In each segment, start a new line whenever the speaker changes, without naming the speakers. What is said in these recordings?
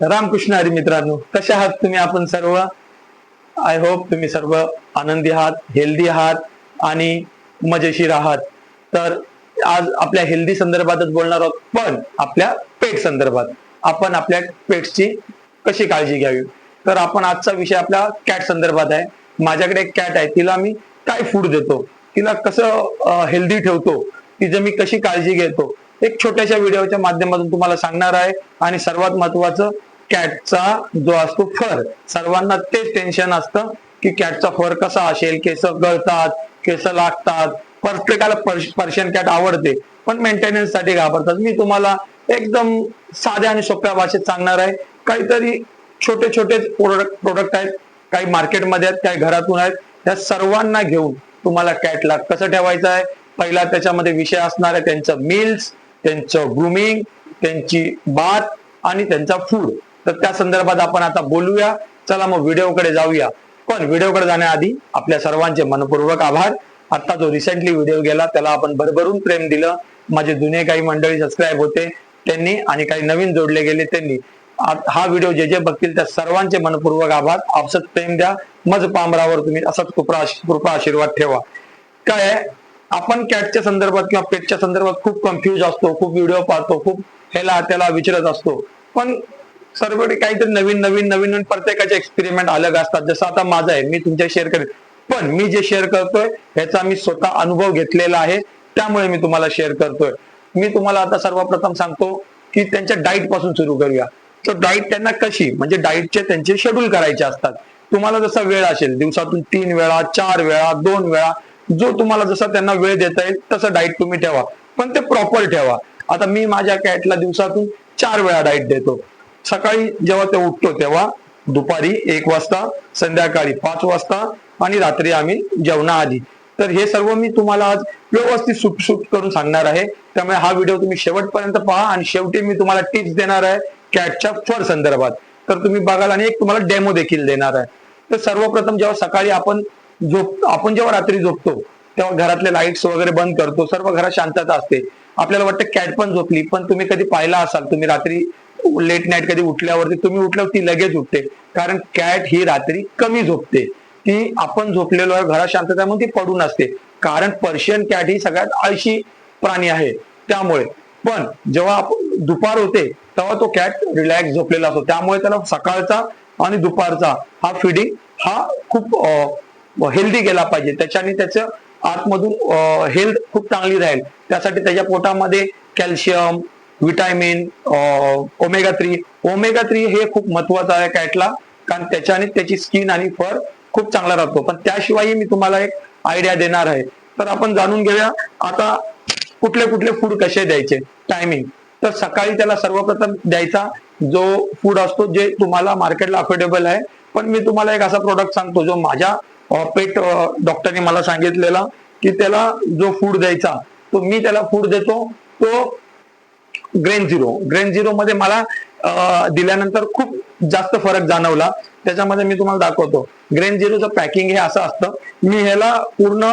रामकृष्ण हरी मित्रांनो कसे आहात तुम्ही आपण सर्व? आय होप तुम्ही सर्व आनंदी आहात हेल्दी आहात आणि मजेशीर आहात. तर आज आपल्या हेल्दी संदर्भातच बोलणार आहोत पण आपल्या पेट संदर्भात. आपण आपल्या पेटची कशी काळजी घ्यावी? तर आपण आजचा विषय आपल्या कॅट संदर्भात आहे. माझ्याकडे एक कॅट आहे तिला मी काय फूड देतो? तिला कसं हेल्दी ठेवतो? तिचं मी कशी काळजी घेतो? एक छोट्याशा व्हिडिओच्या माध्यमातून तुम्हाला सांगणार आहे. आणि सर्वात महत्वाचं कॅटचा जो असतो फर सर्वांना तेच टेन्शन असतं की कॅटचा फर कसा असेल केस गळतात केस लागतात. प्रत्येकाला पर्शियन कॅट आवडते पण मेंटेनन्ससाठी घाबरतात. मी तुम्हाला एकदम साध्या आणि सोप्या भाषेत सांगणार आहे काहीतरी छोटे छोटे प्रोडक्ट प्रोडक्ट आहेत काही मार्केटमध्ये आहेत काही घरातून आहेत त्या सर्वांना घेऊन तुम्हाला कॅटला कसं ठेवायचं आहे? पहिला त्याच्यामध्ये विषय असणार आहे त्यांचं मिल्स त्यांचं ग्रुमिंग त्यांची बात आणि त्यांचा फूड तर त्या संदर्भात आपण आता बोलूया. चला मग व्हिडिओकडे जाऊया. पण व्हिडिओकडे जाण्याआधी आपल्या सर्वांचे मनपूर्वक आभार. आता जो रिसेंटली व्हिडिओ गेला त्याला आपण भरभरून प्रेम दिलं. माझे जुने काही मंडळी सबस्क्राईब होते त्यांनी आणि काही नवीन जोडले गेले त्यांनी. हा व्हिडिओ जे जे बघतील त्या सर्वांचे मनपूर्वक आभार. आपसत प्रेम द्या. मज पामरावर तुम्ही असाच कृपा कृपा आशीर्वाद ठेवा. काय आपण कॅटच्या संदर्भात किंवा पेटच्या संदर्भात खूप कन्फ्युज असतो खूप व्हिडिओ पाहतो खूप ह्याला त्याला विचारत असतो. पण सर्व काहीतरी नवीन नवीन नवीन नवीन प्रत्येकाचे एक्सपेरिमेंट अलग असतात. जसं आता माझं आहे मी तुमच्या शेअर करेन. पण मी जे शेअर करतोय ह्याचा मी स्वतः अनुभव घेतलेला आहे. त्यामुळे मी तुम्हाला शेअर करतोय. मी तुम्हाला आता सर्वप्रथम सांगतो की त्यांच्या डाईटपासून सुरू करूया. तर डाईट त्यांना कशी म्हणजे डाईटचे त्यांचे शेड्यूल करायचे असतात. तुम्हाला जसा वेळ असेल दिवसातून तीन वेळा चार वेळा दोन वेळा जो तुम्हाला जसा त्यांना वेळ देता येईल तसं डाईट तुम्ही ठेवा. पण ते प्रॉपर ठेवा. आता मी माझ्या कॅटला दिवसातून चार वेळा डाईट देतो. सकाळी जेव्हा ते उठतो तेव्हा दुपारी एक वाजता संध्याकाळी पाच वाजता आणि रात्री आम्ही जेवणाआधी. तर हे सर्व मी तुम्हाला आज व्यवस्थित सुटसुट करून सांगणार आहे. त्यामुळे हा व्हिडिओ तुम्ही शेवटपर्यंत पहा आणि शेवटी मी तुम्हाला टिप्स देणार आहे कॅटच्या फर संदर्भात. तर तुम्ही बघाल आणि एक तुम्हाला डेमो देखील देणार आहे. तर सर्वप्रथम जेव्हा सकाळी आपण झोप आपण जेव्हा रात्री झोपतो तेव्हा घरातले लाईट्स वगैरे बंद करतो सर्व घरात शांतता असते. आपल्याला वाटतं कॅट पण झोपली पण तुम्ही कधी पाहिला असाल तुम्ही रात्री लेट नाईट कधी उठल्यावरती तुम्ही उठल्यावर ती लगेच उठते. कारण कॅट ही रात्री कमी झोपते. ती आपण झोपलेलो आहे घरात शांतता म्हणून ती पडून असते. कारण पर्शियन कॅट ही सगळ्यात आळशी प्राणी आहे. त्यामुळे पण जेव्हा दुपार होते तेव्हा तो कॅट रिलॅक्स झोपलेला असतो. त्यामुळे त्याला सकाळचा आणि दुपारचा हा फिडिंग हा खूप हेल्दी गेला पाहिजे. त्याच्याने त्याचं आतमधून हेल्थ खूप चांगली राहील. त्यासाठी त्याच्या पोटामध्ये calcium vitamin omega three omega three हे खूप महत्वाचं आहे कॅटला कारण त्याच्याने त्याची स्किन आणि फर खूप चांगला राहतो. पण त्याशिवाय मी तुम्हाला एक आयडिया देणार आहे. तर आपण जाणून घेऊया आता कुठले कुठले फूड कसे द्यायचे? टायमिंग तर सकाळी त्याला सर्वप्रथम द्यायचा जो फूड असतो जे तुम्हाला मार्केटला अफोर्डेबल आहे. पण मी तुम्हाला एक असा प्रोडक्ट सांगतो जो माझ्या पेट डॉक्टरने मला सांगितलेला की त्याला जो फूड द्यायचा तो मी त्याला फूड देतो तो ग्रेन झिरो ग्रेन झिरो मध्ये मला दिल्यानंतर खूप जास्त फरक जाणवला. त्याच्यामध्ये मी तुम्हाला दाखवतो. ग्रेन झिरोचं पॅकिंग हे असं असतं. मी ह्याला पूर्ण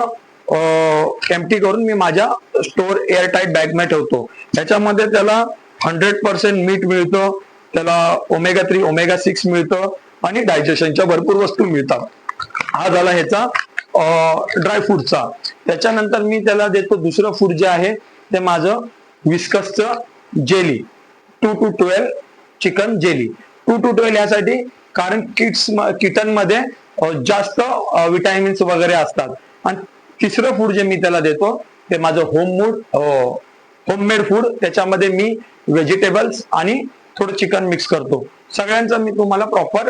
एमटी करून मी माझ्या स्टोर एअरटाईट बॅगमध्ये ठेवतो. ह्याच्यामध्ये त्याला हंड्रेड पर्सेंट मीठ मिळतं. त्याला ओमेगा थ्री ओमेगा सिक्स मिळतं. आणि डायजेशनच्या भरपूर वस्तू मिळतात. हा झाला ह्याचा ड्राय फ्रूटचा त्याच्यानंतर मी त्याला देतो दुसरं फूड जे आहे ते माझं विस्कसचं jelly two two twelve chicken jelly two two twelve यासाठी कारण किट्स किटनमध्ये जास्त विटॅमिन्स वगैरे असतात. आणि तिसरं फूड जे मी त्याला देतो ते माझं होममूड होममेड फूड त्याच्यामध्ये मी व्हेजिटेबल्स आणि थोडं चिकन मिक्स करतो. सगळ्यांचं मी तुम्हाला प्रॉपर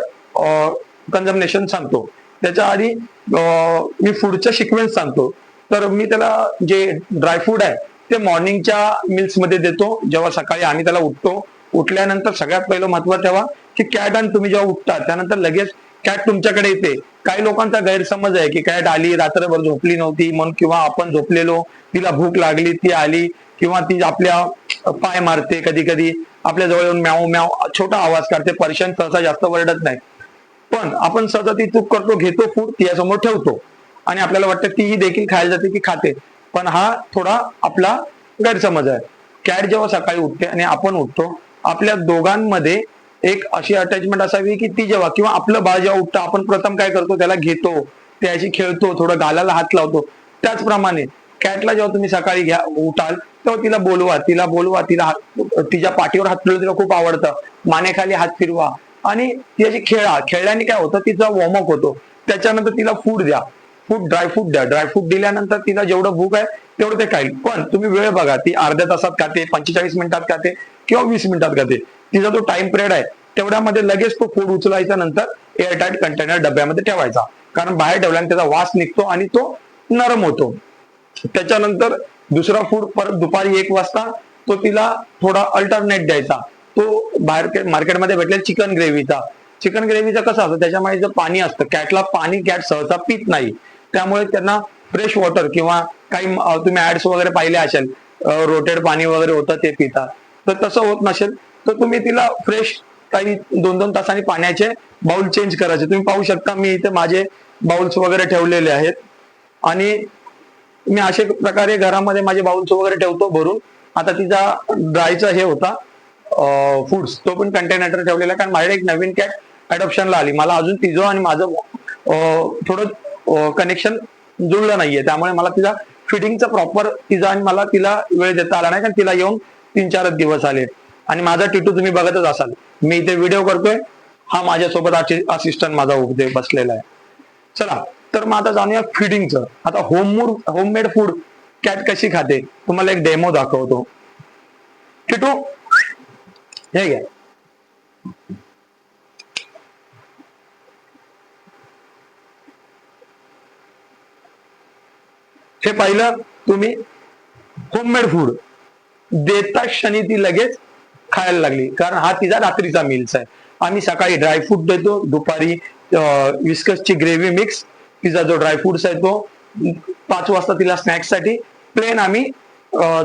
कन्झम्नेशन सांगतो. त्याच्या आधी मी फूडचा सिक्वेन्स सांगतो. तर मी त्याला जे ड्रायफ्रूट आहे ते मॉर्निंगच्या मिल्समध्ये देतो. जेव्हा सकाळी आम्ही त्याला उठतो उठल्यानंतर सगळ्यात पहिलं महत्त्व ठेवा की कॅट आणि तुम्ही जेव्हा उठता त्यानंतर लगेच कॅट तुमच्याकडे येते. काही लोकांचा गैरसमज आहे की कॅट आली रात्रभर झोपली नव्हती म्हणून किंवा आपण झोपलेलो तिला भूक लागली ती आली किंवा ती आपल्या पाय मारते कधी कधी आपल्या जवळ येऊन म्याव म्याव छोटा आवाज काढते पर्शन सहसा जास्त वरडत नाही. पण आपण सहसा ती चूक करतो घेतो फूड तिच्यासमोर ठेवतो. आणि आपल्याला वाटतं तीही देखील खायला जाते की खाते. पण हा थोडा आपला गैरसमज आहे. कॅट जेव्हा सकाळी उठते आणि आपण उठतो आपल्या दोघांमध्ये एक अशी अटॅचमेंट असावी की ती जेव्हा किंवा आपलं बाळ जेव्हा उठतं आपण प्रथम काय करतो त्याला घेतो त्याशी खेळतो थोडं गालाला हात लावतो. त्याचप्रमाणे कॅटला जेव्हा तुम्ही सकाळी घ्या उठाल तेव्हा तिला बोलवा तिला बोलवा तिला हात तिच्या पाठीवर हात फिरवलं तिला खूप आवडतं. मानेखाली हात फिरवा. आणि तिच्याशी खेळा खेळल्याने काय होतं तिचा वॉर्मअप होतो. त्याच्यानंतर तिला फूड द्या. फूड ड्रायफ्रूट द्या. ड्रायफ्रूट दिल्यानंतर तिला जेवढं भूक आहे तेवढं ते खाईल. पण तुम्ही वेळ बघा ती अर्ध्या तासात खाते पंचेचाळीस मिनिटात खाते किंवा वीस मिनिटात खाते. तिचा जो टाइम पिरियड आहे तेवढ्यामध्ये लगेच तो फूड उचलायचा नंतर एअरटाईट कंटेनर डब्यामध्ये ठेवायचा. कारण बाहेर ठेवल्याने त्याचा वास निघतो आणि तो नरम होतो. त्याच्यानंतर दुसरा फूड परत दुपारी एक वाजता तो तिला थोडा अल्टरनेट द्यायचा. तो बाहेर मार्केटमध्ये भेटलेला चिकन ग्रेव्हीचा चिकन ग्रेव्हीचा कसं असतं? त्याच्यामध्ये जर पाणी असतं कॅटला पाणी कॅट सहसा पित नाही. त्यामुळे त्यांना फ्रेश वॉटर किंवा काही तुम्ही ऍड्स वगैरे पाहिले असेल रोटेड पाणी वगैरे होतं ते पितात तर तसं होत नसेल तर तुम्ही तिला फ्रेश काही दोन दोन तासांनी पाण्याचे बाउल चेंज करायचे. तुम्ही पाहू शकता मी इथे माझे बाउल्स वगैरे ठेवलेले आहेत. आणि मी अशा प्रकारे घरामध्ये माझे बाउल्स वगैरे ठेवतो भरून. आता तिचा ड्रायचा हे होता फूड्स तो पण कंटेनर ठेवलेला कारण माझ्याकडे एक नवीन कॅट अडॉप्शनला आली. मला अजून तिचं आणि माझं थोडं कनेक्शन जुळलं नाहीये. त्यामुळे मला तिचा फिटिंगचं प्रॉपर तिचा आणि मला तिला वेळ देता आला नाही कारण तिला येऊन तीन चारच दिवस आले. आणि माझा टिटू तुम्ही बघतच असाल. मी इथे व्हिडिओ करतोय. हा माझ्यासोबत असिस्टंट माझा उभे बसलेला आहे. चला तर मग आता जाणूया फिडिंगचं आता होममूड होममेड फूड कॅट कशी खाते? तुम्हाला एक डेमो दाखवतो. टिटू हे घ्या. हे पाहिलं तुम्ही? होममेड फूड देता क्षणी ती लगेच खायला लागली. कारण हा तिचा रात्रीचा मील्स आहे. आम्ही सकाळी ड्रायफ्रूट देतो दुपारी विस्कसची ग्रेव्ही मिक्स तिचा जो ड्रायफ्रुट्स आहे तो पाच वाजता तिला स्नॅक्ससाठी प्लेन आम्ही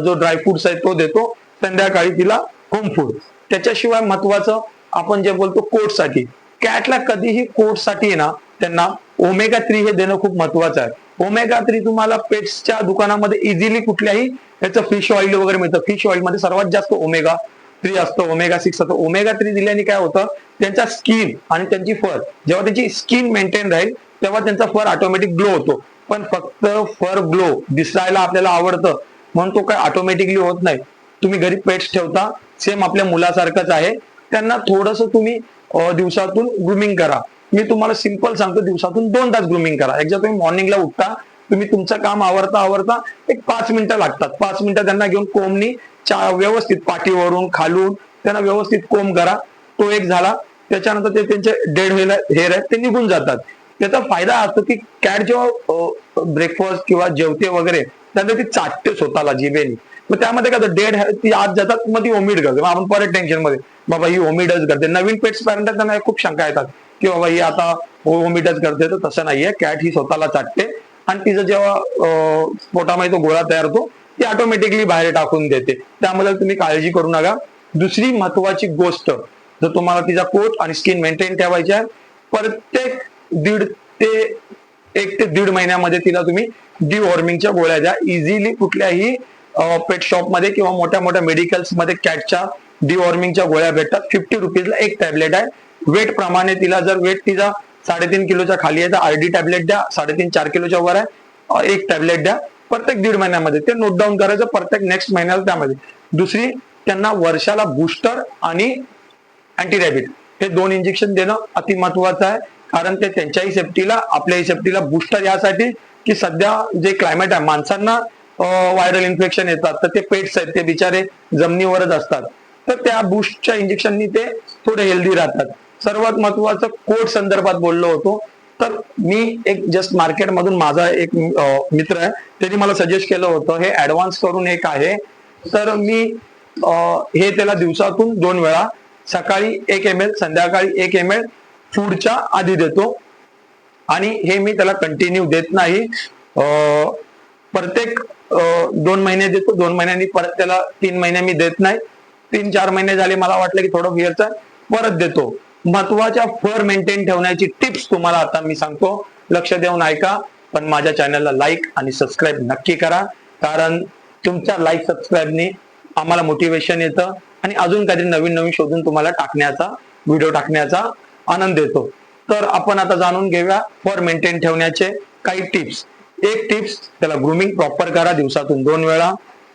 जो ड्रायफ्रुट्स आहे तो देतो. संध्याकाळी तिला होम फूड त्याच्याशिवाय महत्वाचं आपण जे बोलतो कोटसाठी. कॅटला कधीही कोटसाठी ना त्यांना ओमेगा थ्री हे देणं खूप महत्वाचं आहे. ओमेगा थ्री तुम्हाला पेट्सच्या दुकानामध्ये इझिली कुठल्याही याचं फिश ऑइल वगैरे मिळतं. फिश ऑइलमध्ये सर्वात जास्त ओमेगा थ्री असतं ओमेगा सिक्स असतं. ओमेगा थ्री दिल्याने काय होतं? त्यांचा स्किन आणि त्यांची फर जेव्हा त्यांची स्किन मेंटेन राहील तेव्हा त्यांचा फर ऑटोमॅटिक ग्लो होतो. पण फक्त फर ग्लो दिसायला आपल्याला आवडतं. म्हणून तो काय ऑटोमॅटिकली होत नाही. तुम्ही घरी पेट्स ठेवता सेम आपल्या मुलासारखंच आहे. त्यांना थोडस तुम्ही दिवसातून ग्रुमिंग करा. मी तुम्हाला सिंपल सांगतो दिवसातून दोन तास ग्रुमिंग करा. एकदा तुम्ही मॉर्निंगला उठता तुम्ही तुमचं काम आवरता आवरता एक पाच मिनिटं लागतात. पाच मिनिटं त्यांना घेऊन कोंबनी चा व्यवस्थित पाठीवरून खालून त्यांना व्यवस्थित कोंब करा. तो एक झाला त्याच्यानंतर ते त्यांचे डेड हेअर आहेत ते निघून जातात. त्याचा फायदा असतो की कॅट जेव्हा ब्रेकफास्ट किंवा जेवते वगैरे त्यानंतर ती चाटते स्वतःला जिभेने. मग त्यामध्ये काय डेड ती आत जातात मग ती ओमिट करते. मग आपण परत टेन्शनमध्ये बाबा ही ओमिटच करते. नवीन पेट्स पॅरेंट त्यांना खूप शंका येतात. की बाबा ही आता ओमिटच करते तर तसं नाहीये. कॅट ही स्वतःला चाटते आणि तिचं जेव्हा पोटामध्ये तो गोळा तयार होतो ती ऑटोमॅटिकली बाहेर टाकून देते. त्यामुळे तुम्ही काळजी करू नका. दुसरी महत्वाची गोष्ट जर तुम्हाला तिचा कोट आणि स्किन मेंटेन ठेवायची आहे प्रत्येक दीड ते एक ते दीड महिन्यामध्ये तिला तुम्ही डिवॉर्मिंगच्या गोळ्या द्या. इझिली कुठल्याही पेट शॉपमध्ये किंवा मोठ्या मोठ्या मेडिकल्समध्ये कॅटच्या डिवॉर्मिंगच्या गोळ्या भेटतात. फिफ्टी रुपीजला एक टॅबलेट आहे. वेट प्रमाणे तिला जर वेट तिचा साडेतीन किलोच्या खाली आहे तर आरडी टॅबलेट द्या साडेतीन चार किलोच्या वर आहे एक टॅबलेट द्या प्रत्येक दीड महिन्यामध्ये. ते नोट डाऊन करायचं प्रत्येक नेक्स्ट महिन्याला त्यामध्ये. दुसरी त्यांना वर्षाला बुस्टर आणि अँटी रॅबिट हे दोन इंजेक्शन देणं अति महत्वाचं आहे कारण ते त्यांच्याही सेफ्टीला आपल्याही सेफ्टीला बुस्टर यासाठी की सध्या जे क्लायमेट आहे माणसांना व्हायरल इन्फेक्शन येतात तर ते पेट्स आहेत ते बिचारे जमिनीवरच असतात. तर त्या बुस्टच्या इंजेक्शननी ते थोडे हेल्दी राहतात. सर्वात महत्वाचं कोट संदर्भात बोललो होतो. तर मी एक जस्ट मार्केटमधून माझा एक मित्र आहे त्यांनी मला सजेस्ट केलं होतं हे ऍडव्हान्स करून एक आहे. तर मी हे त्याला दिवसातून दोन वेळा सकाळी एक एम एल संध्याकाळी एक एम एल फूडच्या आधी देतो. आणि हे मी त्याला कंटिन्यू देत नाही. प्रत्येक दोन महिने देतो. दोन महिन्यांनी परत त्याला तीन महिने मी देत नाही. तीन चार महिने झाले मला वाटलं की थोडं फिरचं परत देतो. महत्त्वाच्या फर मेंटेन ठेवण्याची टिप्स तुम्हाला आता मी सांगतो. लक्ष देऊन ऐका पण माझ्या चॅनलला लाईक आणि सबस्क्राईब नक्की करा. कारण तुमच्या लाईक सबस्क्राईबने आम्हाला मोटिवेशन येतं आणि अजून काहीतरी नवीन नवीन शोधून तुम्हाला टाकण्याचा व्हिडिओ टाकण्याचा आनंद येतो तर आपण आता जाणून घेऊया फॉर मेंटेन ठेवण्याचे काही टिप्स एक टिप्स त्याला ग्रुमिंग प्रॉपर करा दिवसातून दोन वेळा.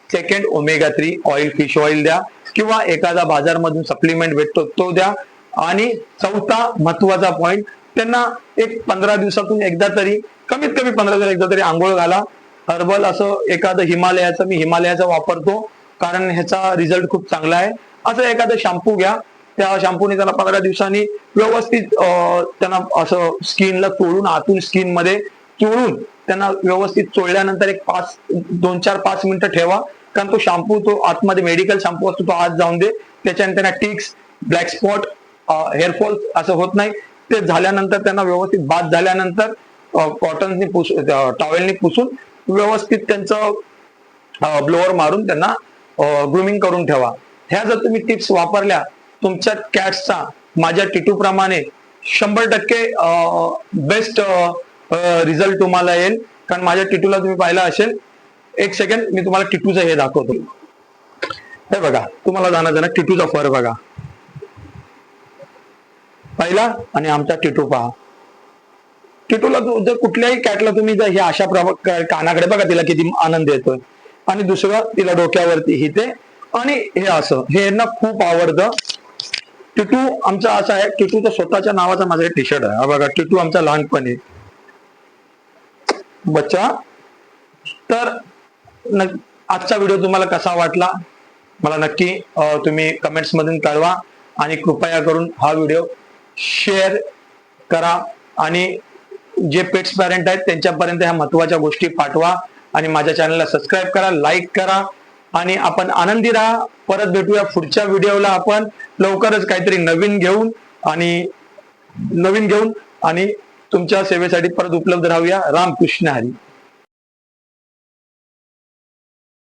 Second omega three oil fish oil द्या. किंवा एखादा बाजारमधून सप्लिमेंट भेटतो तो द्या. आणि चौथा महत्त्वाचा पॉइंट त्यांना एक पंधरा दिवसातून एकदा तरी कमीत कमी पंधरा दिवसात एकदा तरी आंघोळ घाला. हर्बल असं एखादं हिमालयाचं मी हिमालयाचा वापरतो कारण ह्याचा रिझल्ट खूप चांगला आहे. असं एखादं शॅम्पू घ्या. त्या शॅम्पूने त्याला पंधरा दिवसांनी व्यवस्थित त्यांना असं स्किनला चोळून आतून स्किनमध्ये चोळून त्यांना व्यवस्थित चोळल्यानंतर एक पाच दोन चार पाच मिनिटं ठेवा. कारण तो शॅम्पू तो आतमध्ये मेडिकल शॅम्पू असतो तो आत जाऊन दे. त्याच्याने त्यांना टिक्स ब्लॅक स्पॉट हेअरफॉल असं होत नाही. ते झाल्यानंतर त्यांना व्यवस्थित बाद झाल्यानंतर कॉटननी पुस टॉवेलनी पुसून व्यवस्थित त्यांचं ब्लोअर मारून त्यांना ग्रुमिंग करून ठेवा. ह्या जर तुम्ही टिप्स वापरल्या तुमच्या कॅट्सचा माझ्या टिटू प्रमाणे शंभर टक्के बेस्ट रिझल्ट तुम्हाला येईल. कारण माझ्या टिटूला तुम्ही पाहिला असेल एक सेकंड मी तुम्हाला टिटूचं हे दाखवतो. हे बघा तुम्हाला जाणार जाणार टिटूचा फर बघा. पहिला आणि आमचा टिटू पहा. टिटूला तू जर कुठल्याही कॅटला तुम्ही जर हे अशा प्रकार कानाकडे बघा तिला किती आनंद येतोय. आणि दुसरं तिला डोक्यावरती हिते आणि हे असं हे यांना खूप आवडतं. टिटू आमचा असा आहे टिटूचा स्वतःच्या नावाचा माझा टी शर्ट आहे. बघा टिटू आमचा लहानपणी बच्चा तर आजचा व्हिडिओ तुम्हाला कसा वाटला? मला नक्की तुम्ही कमेंट्स मधून कळवा आणि कृपया करून हा व्हिडिओ शेअर करा आणि जे पेट्स पॅरेंट आहेत त्यांच्यापर्यंत ह्या महत्त्वाच्या गोष्टी पाठवा आणि माझ्या चॅनलला सबस्क्राईब करा लाईक करा आणि आपण आनंदी राहा. परत भेटूया पुढच्या व्हिडिओला आपण. लवकरच काहीतरी नवीन घेऊन आणि नवीन घेऊन आणि तुमच्या सेवेसाठी परत उपलब्ध राहूया. रामकृष्ण हरी.